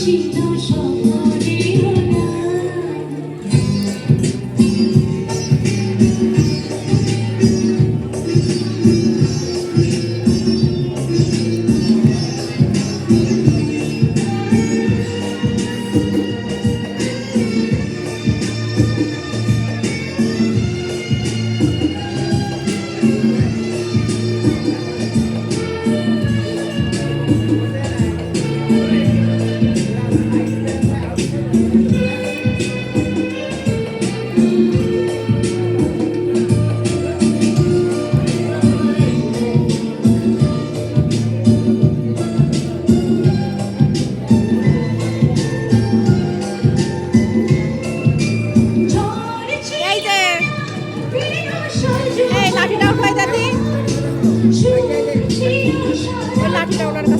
She's. লাঠিটা ওনার কাছে